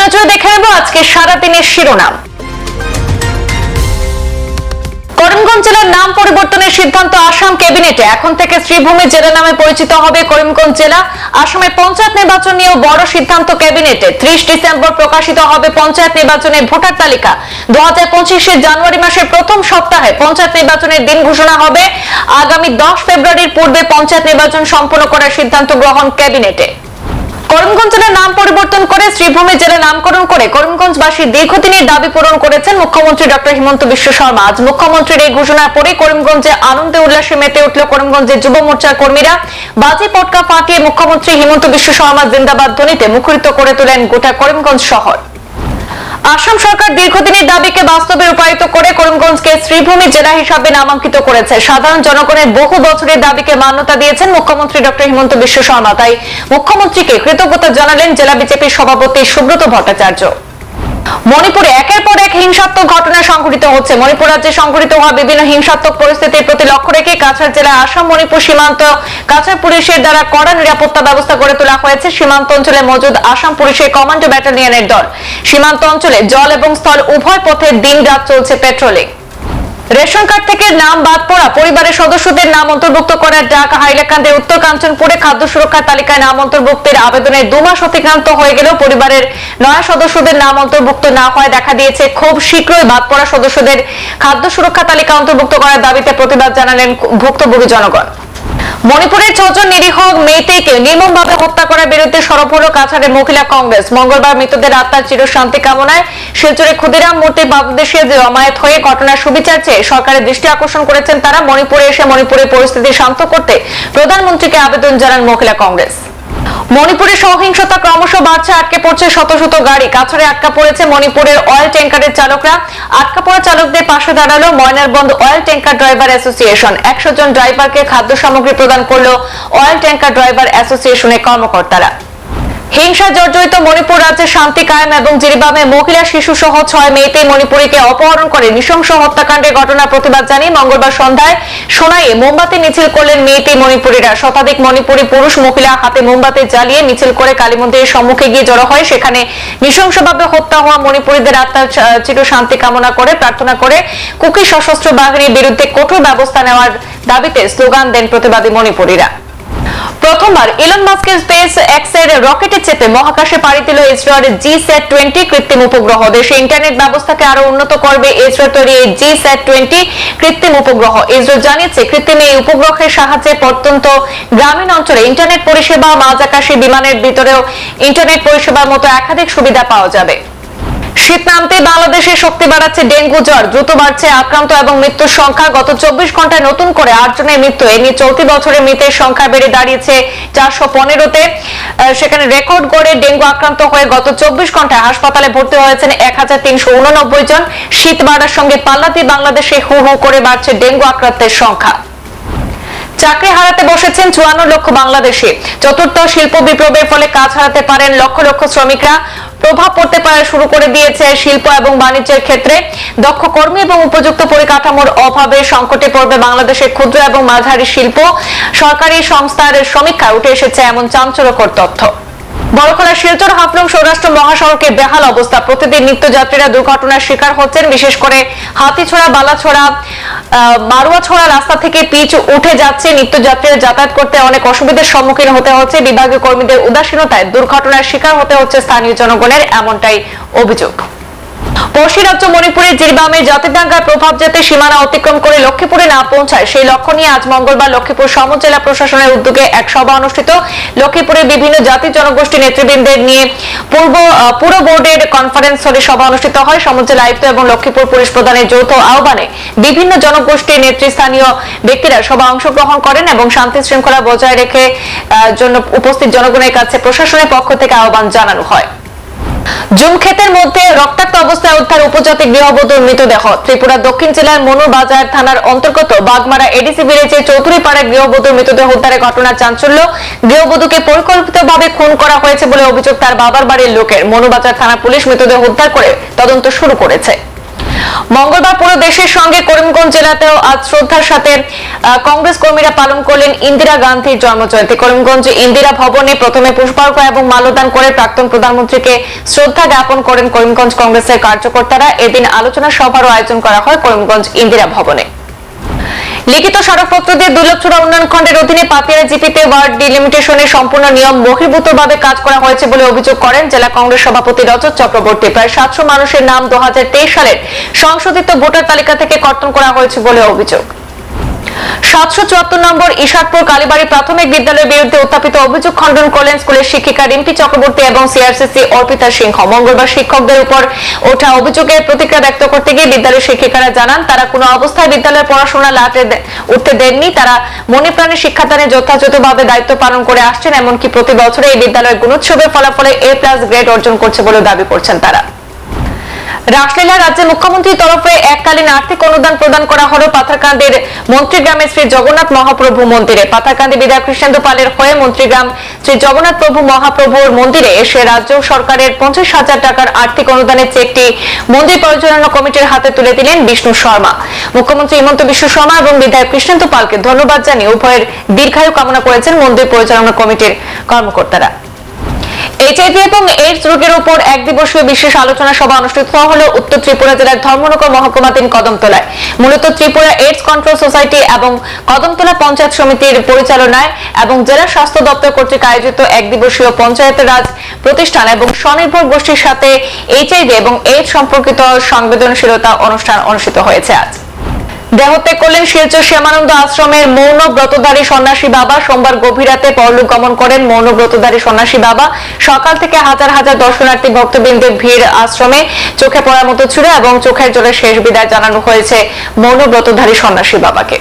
নজরে দেখে নেব আজকে সারাদিনের শিরোনাম। করিমগঞ্জ জেলার নাম পরিবর্তনের সিদ্ধান্ত আসাম ক্যাবিনেটে। এখন থেকে শ্রীভূমি জেলা নামে পরিচিত হবে করিমগঞ্জ জেলা। আসামে পঞ্চায়েত নির্বাচন নিয়েও বড় সিদ্ধান্ত ক্যাবিনেটে। ত্রিশ ডিসেম্বর প্রকাশিত হবে পঞ্চায়েত নির্বাচনের ভোটার তালিকা। দু হাজার পঁচিশের জানুয়ারি মাসের প্রথম সপ্তাহে পঞ্চায়েত নির্বাচনের দিন ঘোষণা হবে। আগামী দশ ফেব্রুয়ারির পূর্বে পঞ্চায়েত নির্বাচন সম্পন্ন করার সিদ্ধান্ত গ্রহণ ক্যাবিনেটে। করিমগঞ্জ জেলার নাম পরিবর্তন করে শ্রীভূমি জেলা নামকরণ করে করিমগঞ্জবাসী দীর্ঘদিনের দাবি পূরণ করেছেন মুখ্যমন্ত্রী ডক্টর হিমন্ত বিশ্ব শর্মা। আজ মুখ্যমন্ত্রীর এই ঘোষণা পরে করিমগঞ্জে আনন্দে উল্লাসে মেতে উঠল করিমগঞ্জের যুব মোর্চার কর্মীরা। বাজি পটকা ফাটিয়ে মুখ্যমন্ত্রী হিমন্ত বিশ্ব শর্মা জিন্দাবাদ ধ্বনিতে মুখরিত করে তোলেন গোটা করিমগঞ্জ শহর। আসাম সরকার দীর্ঘদিনের দাবিকে বাস্তবে রূপায়িত করে করিমগঞ্জকে শ্রীভূমি জেলা হিসাবে নামাঙ্কিত করেছে। সাধারণ জনগণের বহু বছরের দাবিকে মান্যতা দিয়েছেন মুখ্যমন্ত্রী ডক্টর হিমন্ত বিশ্ব শর্মা। তাই মুখ্যমন্ত্রীকে কৃতজ্ঞতা জানালেন জেলা বিজেপির সভাপতি সুব্রত ভট্টাচার্য। মণিপুরে একের পর এক হিংসাত্মক ঘটনা সংঘটিত হচ্ছে। মণিপুর রাজ্যে সংঘটিত হওয়া বিভিন্ন হিংসাত্মক পরিস্থিতির প্রতি লক্ষ্য রেখে কাছাড় জেলার আসাম মণিপুর সীমান্ত, কাছাড় পুলিশের দ্বারা কড়া নিরাপত্তা ব্যবস্থা গড়ে তোলা হয়েছে। সীমান্ত অঞ্চলে মজুদ আসাম পুলিশের কমান্ডো ব্যাটালিয়নের দল। সীমান্ত অঞ্চলে জল এবং স্থল উভয় পথে দিন রাত চলছে পেট্রোলিং। রেশন কার্ড থেকে নাম বাদ পড়া পরিবারের সদস্যদের নাম অন্তর্ভুক্ত করার ডাক হাইলাকান্দের উত্তর কাঞ্চনপুরে খাদ্য সুরক্ষা তালিকায় নাম অন্তর্ভুক্তের আবেদনের দু মাস অতিক্রান্ত হয়ে গেলেও পরিবারের নয়া সদস্যদের নাম অন্তর্ভুক্ত না হয় দেখা দিয়েছে, খুব শীঘ্রই বাদ পড়া সদস্যদের খাদ্য সুরক্ষা তালিকা অন্তর্ভুক্ত করার দাবিতে প্রতিবাদ জানালেন ভুক্তভোগী জনগণ। মণিপুরের ছজন নিরীহ মেয়েটিকে নির্মমভাবে হত্যা করার বিরুদ্ধে সরব হল কাছাড়ের মহিলা কংগ্রেস। মঙ্গলবার মৃতদের আত্মার চিরশান্তি কামনায় শিলচরে ক্ষুদিরাম মূর্তি বাংলাদেশে জমায়েত হয়ে ঘটনার সুবিচার চেয়ে সরকারের দৃষ্টি আকর্ষণ করেছেন তারা। মণিপুরে এসে মণিপুরের পরিস্থিতি শান্ত করতে প্রধানমন্ত্রীকে আবেদন জানান মহিলা কংগ্রেস। মণিপুরে সহিংসতা ক্রমশ বাড়ছে, আটকে পড়ছে শত শত গাড়ি। কাছরে আটকা পড়েছে মণিপুরের অয়েল ট্যাঙ্কারের চালকরা। আটকা পড়া চালকদের পাশে দাঁড়াল Moynarbond oil tanker driver association একশো জন ড্রাইভারকে খাদ্য সামগ্রী প্রদান করল অয়েল ট্যাঙ্কার ড্রাইভার অ্যাসোসিয়েশনের কর্মকর্তারা। হিংসা জর্জরিত মণিপুর রাজ্যে শান্তি কায়েম এবং জিরিবামে মহিলা শিশু সহ ছয় মেয়েতে মণিপুরীকে অপহরণ করে নৃশংস হত্যাকাণ্ডের ঘটনার প্রতিবাদ জানিয়ে মঙ্গলবার সন্ধ্যায় সোনাইয়ে মোমবাতি মিছিল করলেন মেয়েতে মণিপুরীরা। শতাধিক মণিপুরী পুরুষ মহিলা হাতে মোমবাতি জ্বালিয়ে মিছিল করে কালী মন্দিরের সম্মুখে গিয়ে জড়ো হয়। সেখানে নৃশংসভাবে হত্যা হওয়া মণিপুরীদের আত্মার চির শান্তি কামনা করে প্রার্থনা করে কুকি সশস্ত্র বাহিনীর বিরুদ্ধে কঠোর ব্যবস্থা নেওয়ার দাবিতে স্লোগান দেন প্রতিবাদী মণিপুরীরা। প্রথমবার ইলন মাস্কের স্পেস এক্সের রকেটে চেপে মহাকাশে পাড়ি দিল ইসরোর জি স্যাট টোয়েন্টি কৃত্রিম উপগ্রহ। দেশে ইন্টারনেট ব্যবস্থাকে আরও উন্নত করবে ইসরো তৈরি এই জি স্যাট টোয়েন্টি কৃত্রিম উপগ্রহ। ইসরো জানিয়েছে, কৃত্রিম এই উপগ্রহের সাহায্যে প্রত্যন্ত গ্রামীণ অঞ্চলে ইন্টারনেট পরিষেবা, মাঝ আকাশে বিমানের ভিতরেও ইন্টারনেট পরিষেবার মতো একাধিক সুবিধা পাওয়া যাবে। শীত নামতে বাংলাদেশে শক্তি বাড়াচ্ছে ডেঙ্গু জ্বর, দ্রুত বাড়ছে আক্রান্ত এবং মৃত্যুর সংখ্যা। গত চব্বিশ ঘন্টায় নতুন করে আট জনের মৃত্যু। এ নিয়ে চলতি বছরে মৃতের সংখ্যা বেড়ে দাঁড়িয়েছে চারশো পনেরোতে। সেখানে রেকর্ড গড়ে ডেঙ্গু আক্রান্ত হয়ে গত চব্বিশ ঘন্টায় হাসপাতালে ভর্তি হয়েছেন এক হাজার তিনশো উননব্বই জন। শীত বাড়ার সঙ্গে পাল্লা দিয়ে বাংলাদেশে হু হু করে বাড়ছে ডেঙ্গু আক্রান্তের সংখ্যা। চাকরি হারাতে বসেছেন চুয়ান্ন লক্ষ বাংলাদেশি। চতুর্থ শিল্প বিপ্লবের ফলে কাজ হারাতে পারেন লক্ষ লক্ষ শ্রমিকরা। প্রভাব পড়তে পারে শুরু করে দিয়েছে শিল্প এবং বাণিজ্যের ক্ষেত্রে। দক্ষ কর্মী এবং উপযুক্ত পরিকাঠামোর অভাবে সংকটে পড়বে বাংলাদেশের ক্ষুদ্র এবং মাঝারি শিল্প। সরকারি সংস্থার সমীক্ষায় উঠে এসেছে এমন চাঞ্চল্যকর তথ্য। বড়খলা শিলচর হাফলং সৌরাষ্ট্র মহাসড়কে বেহাল অবস্থা। প্রতিদিন নিত্যযাত্রীরা দুর্ঘটনার শিকার হচ্ছেন, বিশেষ করে হাতিছড়া, বালাছড়া মারুয়াছড়া রাস্তা থেকে পিচ উঠে যাচ্ছে। নিত্যযাত্রীরা যাতায়াত করতে অনেক অসুবিধার সম্মুখীন হতে হচ্ছে। বিভাগীয় কর্মীদের উদাসীনতায় দুর্ঘটনার শিকার হতে হচ্ছে স্থানীয় জনগণের, এমনটাই অভিযোগ। পড়শি রাজ্য মণিপুরের জিরবামে জাতিদাঙ্গার প্রভাব যাতে সীমানা অতিক্রম করে লক্ষ্মীপুরে না পৌঁছায়, সেই লক্ষ্য নিয়ে আজ মঙ্গলবার লক্ষ্মীপুর সম জেলা প্রশাসনের উদ্যোগে এক সভা অনুষ্ঠিত। লক্ষ্মীপুরে বিভিন্ন জাতি জনগোষ্ঠী নেতৃবৃন্দের নিয়ে পূর্ব পুর বোর্ডের কনফারেন্স হলে সভা অনুষ্ঠিত হয়। সমজেলা আয়ুক্ত এবং লক্ষ্মীপুর পুলিশ প্রধানের যৌথ আহ্বানে বিভিন্ন জনগোষ্ঠীর নেতৃস্থানীয় ব্যক্তিরা সভা অংশগ্রহণ করেন এবং শান্তি শৃঙ্খলা বজায় রেখে জন্য উপস্থিত জনগণের কাছে প্রশাসনের পক্ষ থেকে আহ্বান জানানো হয়। জুম মধ্যে রক্তাক্ত অবস্থায় উদ্ধার উপজাতি গৃহবধূর মৃতদেহ। ত্রিপুরা দক্ষিণ জেলার মনুবাজার থানার অন্তর্গত বাগমারা এডিসি ভিলেজে চৌধুরী পাড়ায় গৃহবধূর মৃতদেহ উদ্ধারের ঘটনার চাঞ্চল্য। গৃহবধূকে পরিকল্পিতভাবে খুন করা হয়েছে বলে অভিযোগ তার বাবার বাড়ির লোকের। মনুবাজার থানা পুলিশ মৃতদেহ উদ্ধার করে তদন্ত শুরু করেছে। মঙ্গলবার পুরো দেশের সঙ্গে করিমগঞ্জ জেলাতেও আজ শ্রদ্ধার সাথে কংগ্রেস কর্মীরা পালন করলেন ইন্দিরা গান্ধীর জন্মজয়ন্তী। করিমগঞ্জ ইন্দিরা ভবনে প্রথমে পুষ্পার্ঘ এবং মালদান করে প্রাক্তন প্রধানমন্ত্রীকে শ্রদ্ধা জ্ঞাপন করেন করিমগঞ্জ কংগ্রেসের কার্যকর্তারা। এদিন আলোচনা সভারও আয়োজন করা হয় করিমগঞ্জ ইন্দিরা ভবনে। লিখিত সড়কপত্র দিয়ে দুর্লভচূড়া উন্নয়ন খণ্ডের অধীনে পাতিয়ারা জিপিতে ওয়ার্ড ডিলিমিটেশনের সম্পূর্ণ নিয়ম বহির্ভূতভাবে কাজ করা হয়েছে বলে অভিযোগ করেন জেলা কংগ্রেস সভাপতি রজত চক্রবর্তী। প্রায় সাতশো মানুষের নাম দু হাজার তেইশ সালের সংশোধিত ভোটার তালিকা থেকে কর্তন করা হয়েছে বলে অভিযোগ। সাতশো চুয়াত্তর নম্বর ইশাকপুর কালীবাড়ি প্রাথমিক বিদ্যালয়ের বিরুদ্ধে উত্থাপিত অভিযোগ খণ্ডন করলেন স্কুলের শিক্ষিকা রিম্পি চক্রবর্তী এবং সিআরসিসি অর্পিতা সিংহ। মঙ্গলবার শিক্ষকদের উপর ওঠা অভিযোগের প্রতিক্রিয়া ব্যক্ত করতে গিয়ে বিদ্যালয়ের শিক্ষিকারা জানান, তারা কোনো অবস্থায় বিদ্যালয়ের পড়াশোনা লাটে উঠতে দেননি। তারা মনে প্রাণে শিক্ষাদানে যথাযথভাবে দায়িত্ব পালন করে আসছেন, এমনকি প্রতি বছরে এই বিদ্যালয়ের গুণোৎসবের ফলাফলে এ প্লাস গ্রেড অর্জন করছে বলে দাবি করছেন তারা। রাসলীলা রাজ্যে মুখ্যমন্ত্রীর তরফে এককালীন আর্থিক অনুদান প্রদান করা হলো পাথারকান্দির মন্ত্রীগ্রামে শ্রী জগন্নাথ মহাপ্রভু মন্দিরে। পাথারকান্দি বিধায়ক কৃষ্ণেন্দু পালের হয়ে মন্ত্রীগ্রাম শ্রী জগন্নাথ প্রভু মহাপ্রভুর মন্দিরে এসে রাজ্য সরকারের পঞ্চাশ হাজার টাকার আর্থিক অনুদানের চেকটি মন্দির পরিচালনা কমিটির হাতে তুলে দিলেন বিষ্ণু শর্মা। মুখ্যমন্ত্রী হিমন্ত বিশ্ব শর্মা এবং বিধায়ক কৃষ্ণেন্দু পালকে ধন্যবাদ জানিয়ে উভয়ের দীর্ঘায়ু কামনা করেছেন মন্দির পরিচালনা কমিটির কর্মকর্তারা। এইচআইভি এবং এইডস রোগের উপর এক দিবসীয় বিশেষ আলোচনা সভা অনুষ্ঠিত হলো উত্তর ত্রিপুরা জেলার ধর্মনগর মহকুমাধীন কদমতলায়। মূলত ত্রিপুরা এইডস কন্ট্রোল সোসাইটি এবং কদমতলা পঞ্চায়েত সমিতির পরিচালনায় এবং জেলা স্বাস্থ্য দপ্তর কর্তৃক আয়োজিত এক দিবসীয় পঞ্চায়েত রাজ প্রতিষ্ঠান এবং স্বনির্ভর গোষ্ঠীর সাথে এইচআইভি এবং এইডস সম্পর্কিত সংবেদনশীলতা অনুষ্ঠান অনুষ্ঠিত হয়েছে আজ। দেহত্যাগ করলেন শিলচর শ্যামানন্দ আশ্রমের মৌন ব্রতধারী সন্ন্যাসী বাবা। সোমবার গভীর রাতে পরলোক গমন করেন মৌন ব্রতধারী সন্ন্যাসী বাবা। সকাল থেকে হাজার হাজার দর্শনার্থী, ভক্তবৃন্দের ভিড় আশ্রমে চোখে পড়ার মতো ছিল এবং চোখের জলে শেষ বিদায় জানানো হয়েছে মৌন ব্রতধারী সন্ন্যাসী বাবাকে।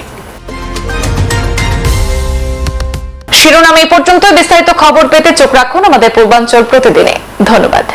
শিরোনাম এই পর্যন্ত বিস্তারিত খবর পেতে চোখ রাখুন আমাদের পূর্বাঞ্চল প্রতিদিনে। ধন্যবাদ।